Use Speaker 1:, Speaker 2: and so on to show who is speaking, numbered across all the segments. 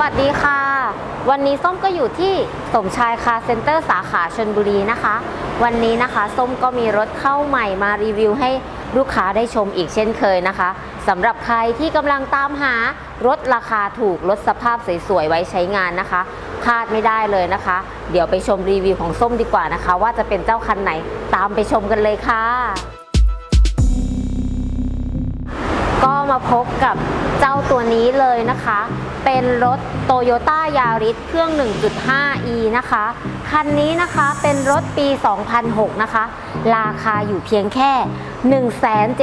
Speaker 1: วัสดีค่ะ วันนี้ส้มก็อยู่ที่สมชายคาร์เซ็นเตอร์สาขาชนบุรีนะคะ วันนี้นะคะ ส้มก็มีรถเข้าใหม่มารีวิวให้ลูกค้าได้ชมอีกเช่นเคยนะคะสำหรับใครที่กำลังตามหารถราคาถูกรถสภาพสวยๆไว้ใช้งานนะคะพลาดไม่ได้เลยนะคะ เดี๋ยวไปชมรีวิวของส้มดีกว่านะคะ ว่าจะเป็นเจ้าคันไหนตามไปชมกันเลยค่ะ ก็มาพบกับ เจ้าตัวนี้เลยนะคะ เป็นรถ Toyota Yaris เครื่อง 1.5e นะคะ คันนี้นะคะเป็นรถปี 2006 นะคะ ราคาอยู่เพียงแค่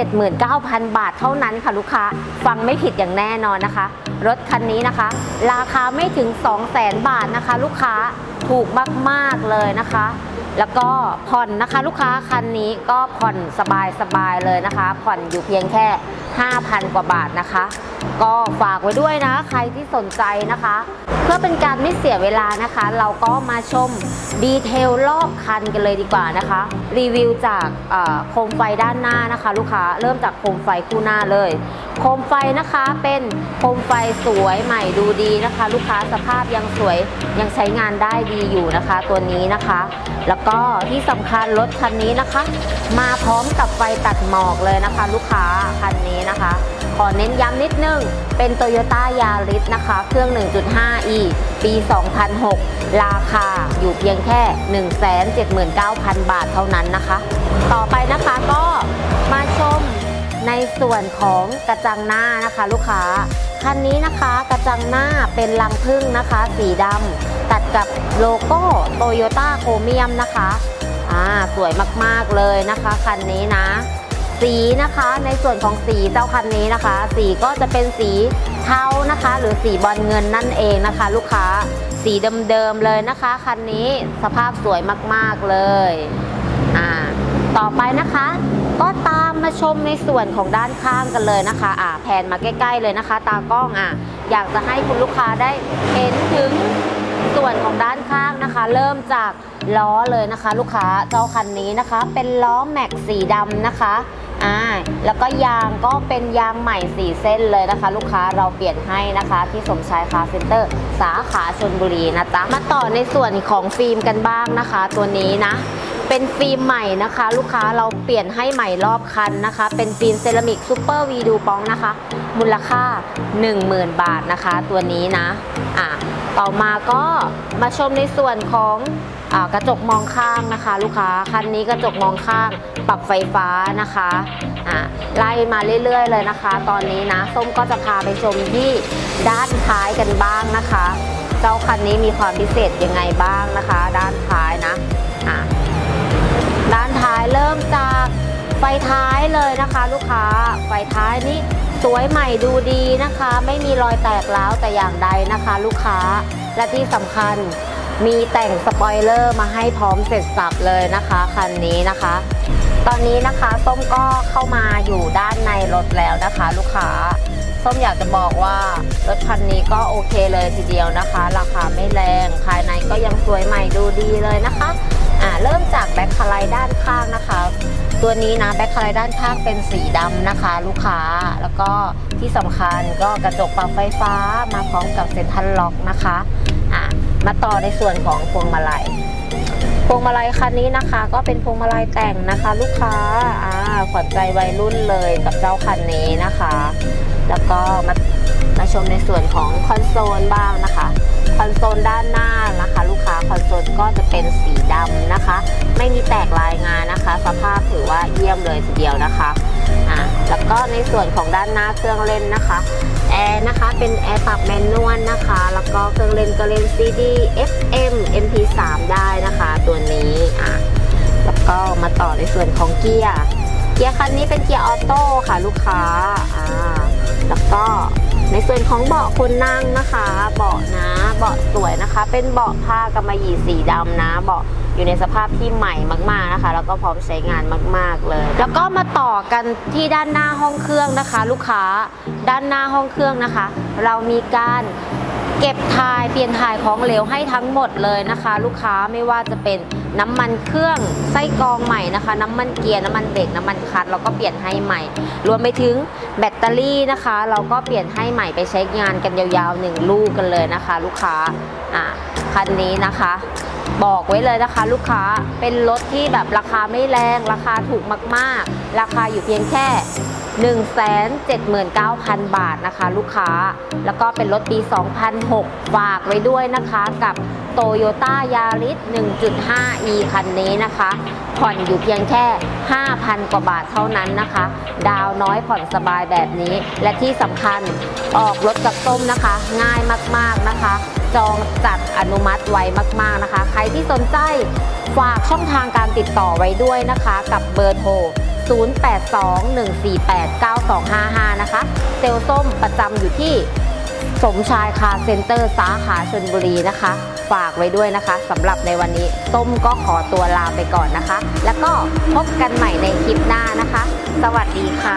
Speaker 1: 179,000 บาทเท่านั้นค่ะลูกค้า ฟังไม่ผิดอย่างแน่นอนนะคะ รถคันนี้นะคะ ราคาไม่ถึง 200,000 บาทนะคะ ลูกค้าถูกมากๆเลยนะคะแล้วก็ผ่อนนะคะลูกค้าคันนี้ก็ผ่อนสบายๆเลยนะคะ ผ่อนอยู่เพียงแค่ 5,000 กว่าบาทนะคะ ก็ฝากไว้ด้วยนะ ใครที่สนใจนะคะ เพื่อเป็นการไม่เสียเวลานะคะ เราก็มาชมดีเทลรอบคันกันเลยดีกว่านะคะ รีวิวจากโคมไฟด้านหน้านะคะ ลูกค้าเริ่มจากโคมไฟคู่หน้าเลย โคมไฟนะคะเป็นโคมไฟสวยใหม่ดูดีนะคะ ลูกค้าสภาพยังสวยยังใช้งานได้ดีอยู่นะคะ ตัวนี้นะคะ แล้วก็ที่สำคัญรถคันนี้นะคะ มาพร้อมกับไฟตัดหมอกเลยนะคะ ลูกค้าคันนี้นะคะ ขอเน้นย้ำนิดนึง เป็น Toyota Yaris นะคะ เครื่อง 1.5e ปี 2006 ราคาอยู่เพียงแค่ 179,000 บาทเท่านั้นนะคะ ต่อไปนะคะก็มาชมในส่วนของกระจังหน้านะคะลูกค้า คันนี้นะคะกระจังหน้าเป็นลังพึ่งนะคะ สีดำตัดกับโลโก้โตโยต้าโครเมียมนะคะ อ่า สวยมากๆเลยนะคะ คันนี้นะ สีนะคะในส่วนของสีเจ้าคันนี้นะคะ สีก็จะเป็นสีเทานะคะ หรือสีบอลเงินนั่นเองนะคะ ลูกค้าสีเดิมๆเลยนะคะ คันนี้สภาพสวยมากๆเลยอ่าต่อไปนะคะ ก็ตามมาชมในส่วนของด้านข้างกันเลยนะคะอ่าแผนมาใกล้ ๆ เลยนะคะ ตากล้องอะอยากจะให้คุณลูกค้าได้เห็นถึง ส่วนของด้านข้างนะคะ เริ่มจากล้อเลยนะคะ ลูกค้าเจ้าคันนี้นะคะ เป็นล้อแม็กสีดำนะคะอ่าแล้วก็ยางก็เป็นยางใหม่สีเส้นเลยนะคะ ลูกค้าเราเปลี่ยนให้นะคะ ที่สมชายคาร์เซ็นเตอร์ สาขาชนบุรีนะจ๊ะมาต่อในส่วนของฟิล์มกันบ้างนะคะ ตัวนี้นะเป็นฟิล์มใหม่นะคะ ลูกค้าเราเปลี่ยนให้ใหม่รอบคันนะคะ เป็นฟิล์มเซรามิกซูเปอร์วีดูปองนะคะ มูลค่า 10,000 บาทนะคะ ตัวนี้นะอะ ต่อมาก็มาชมในส่วนของอกระจกมองข้างนะคะ ลูกค้าคันนี้กระจกมองข้างปรับไฟฟ้านะคะไล่มาเรื่อย ๆ เลยนะคะ ตอนนี้นะส้มก็จะพาไปชมที่ด้านท้ายกันบ้างนะคะ เจ้าคันนี้มีความพิเศษยังไงบ้างนะคะ ด้านท้ายนะะด้านท้ายเริ่มจากไฟท้ายเลยนะคะ ลูกค้าไฟท้ายนี่ สวยใหม่ดูดีนะคะ ไม่มีรอยแตกร้าวแต่อย่างใดนะคะ ลูกค้าและที่สำคัญมีแต่งสปอยเลอร์มาให้พร้อมเสร็จสับเลยนะคะคันนี้นะคะ ตอนนี้นะคะส้มก็เข้ามาอยู่ด้านในรถแล้วนะคะ ลูกค้าส้มอยากจะบอกว่ารถคันนี้ก็โอเคเลยทีเดียวนะคะ ราคาไม่แรงภายในก็ยังสวยใหม่ดูดีเลยนะคะอ่าเริ่มจากแบ็คคลายด้านข้างนะคะ ตัวนี้นะแบ็คคลายด้านข้างเป็นสีดำนะคะ ลูกค้าแล้วก็ที่สำคัญก็กระจกปรับไฟฟ้ามาพร้อมกับเซ็นทรัลล็อกนะคะอ่ามาต่อในส่วนของพวงมาลัยพวงมาลัยคันนี้นะคะ ก็เป็นพวงมาลัยแต่งนะคะ ลูกค้าอ่าขวัญใจวัยรุ่นเลยกับเจ้าคันนี้นะคะ แล้วก็มามาชมในส่วนของคอนโซลบ้างนะคะคอนโซลด้านหน้านะคะ ลูกค้าคอนโซลก็จะเป็นสีดำนะคะ ไม่มีแตกลายงานนะคะ สภาพ ว่าเยี่ยมเลยทีเดียวนะคะอ่าแล้วก็ในส่วนของด้านหน้าเครื่องเล่นนะคะแอร์นะคะเป็นแอร์ปรับแมนนวลนะคะ แล้วก็เครื่องเล่นก็เล่น CD FM MP3 ได้นะคะ ตัวนี้อะแล้วก็มาต่อในส่วนของเกียร์เกียร์คันนี้เป็นเกียร์ออโต้ค่ะลูกค้าอ่าแล้วก็ในส่วนของเบาะคนนั่งนะคะ เบาะนะ เบาะสวยนะคะ เป็นเบาะผ้ากำมะหยี่สีดำนะ เบาะ อยู่ในสภาพที่ใหม่มากๆนะคะ แล้วก็พร้อมใช้งานมาก ๆเลย แล้วก็มาต่อกันที่ด้านหน้าห้องเครื่องนะคะ ลูกค้าด้านหน้าห้องเครื่องนะคะ เรามีการเก็บถ่ายเปลี่ยนถ่ายของเหลวให้ทั้งหมดเลยนะคะ ลูกค้าไม่ว่าจะเป็นน้ำมันเครื่องไส้กรองใหม่นะคะ น้ำมันเกียร์น้ำมันเบรกน้ำมันคลัตช์เราก็เปลี่ยนให้ใหม่ รวมไปถึงแบตเตอรี่นะคะ เราก็เปลี่ยนให้ใหม่ไปใช้งานกันยาวๆหนึ่งลูกกันเลยนะคะ ลูกค้าอะคันนี้นะคะ บอกไว้เลยนะคะ ลูกค้าเป็นรถที่แบบราคาไม่แรง ราคาถูกมากๆ ราคาอยู่เพียงแค่ 179,000 บาทนะคะ ลูกค้า แล้วก็เป็นรถปี 2006 ฝากไว้ด้วยนะคะกับ Toyota Yaris 1.5e คันนี้นะคะ ผ่อนอยู่เพียงแค่ 5,000 กว่าบาทเท่านั้นนะคะ ดาวน้อยผ่อนสบายแบบนี้ และที่สำคัญออกรถกับส้มนะคะ ง่ายมากๆนะคะ จองจัดอนุมัติไวมากๆนะคะ ใครที่สนใจฝากช่องทางการติดต่อไว้ด้วยนะคะ กับเบอร์โทร 0821489255 นะคะ เซลส้มประจำอยู่ที่สมชายคาเซ็นเตอร์สาขาชนบุรีนะคะ ฝากไว้ด้วยนะคะสำหรับในวันนี้ ส้มก็ขอตัวลาไปก่อนนะคะ แล้วก็พบกันใหม่ในคลิปหน้านะคะ สวัสดีค่ะ